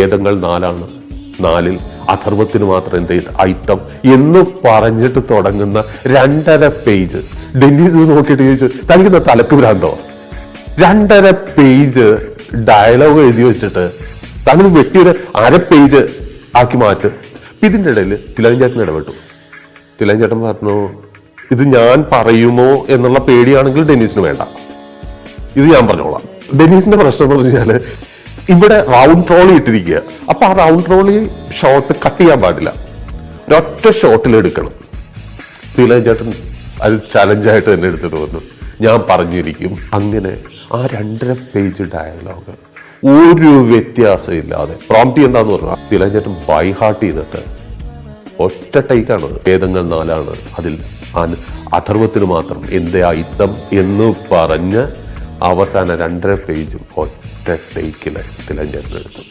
വേദങ്ങൾ നാലാണ്. നാലിൽ അഥർവത്തിന് മാത്രം എന്ത് അയിത്തം. എന്ന് പറഞ്ഞിട്ട് തുടങ്ങുന്ന രണ്ടര പേജ്. ഡെന്നീസ് നോക്കിയിട്ട് ചോദിച്ചു തനിക്കുന്ന തലക്ക് ഭ്രാന്തോ? രണ്ടര പേജ് ഡയലോഗ് എഴുതി വെച്ചിട്ട് തങ്ങൾ വെട്ടിയൊരു അര പേജ് ആക്കി മാറ്റ്. ഇതിന്റെ ഇടയിൽ തിലകഞ്ചേട്ടൻ ഇടപെട്ടു. തിലകഞ്ചേട്ടൻ പറഞ്ഞു ഇത് ഞാൻ പറയുമോ എന്നുള്ള പേടിയാണെങ്കിൽ ഡെന്നീസിന് വേണ്ട. ഇത് ഞാൻ പറഞ്ഞോളാം. ഡെന്നീസിന്റെ പ്രശ്നം എന്ന് പറഞ്ഞാൽ ഇവിടെ റൗണ്ട് ട്രോളി ഇട്ടിരിക്കുക. അപ്പൊ ആ റൗണ്ട് ട്രോളി ഷോട്ട് കട്ട് ചെയ്യാൻ പാടില്ല. ഒരൊറ്റ ഷോട്ടിൽ എടുക്കണം. ചേട്ടൻ അത് ചലഞ്ചായിട്ട് തന്നെ എടുത്തിട്ട് വന്നു. ഞാൻ പറഞ്ഞിരിക്കും. അങ്ങനെ ആ രണ്ടര പേജ് ഡയലോഗ് ഒരു വ്യത്യാസം ഇല്ലാതെ. പ്രോംപ്റ്റ് എന്താന്ന് പറഞ്ഞാൽ തിലഞ്ചേട്ടൻ ബൈ ഹാർട്ട് ചെയ്തിട്ട് ഒറ്റ ടൈക്കാണ് വേദങ്ങൾ നാലാണ്. അതിൽ അഥർവത്തിന് മാത്രം എന്തേ ഇത്തം എന്ന് പറഞ്ഞ് അവസാന രണ്ടര പേജും ഒറ്റ ടേക്കിൽ തിലഞ്ചേട്ടൻ എടുത്തു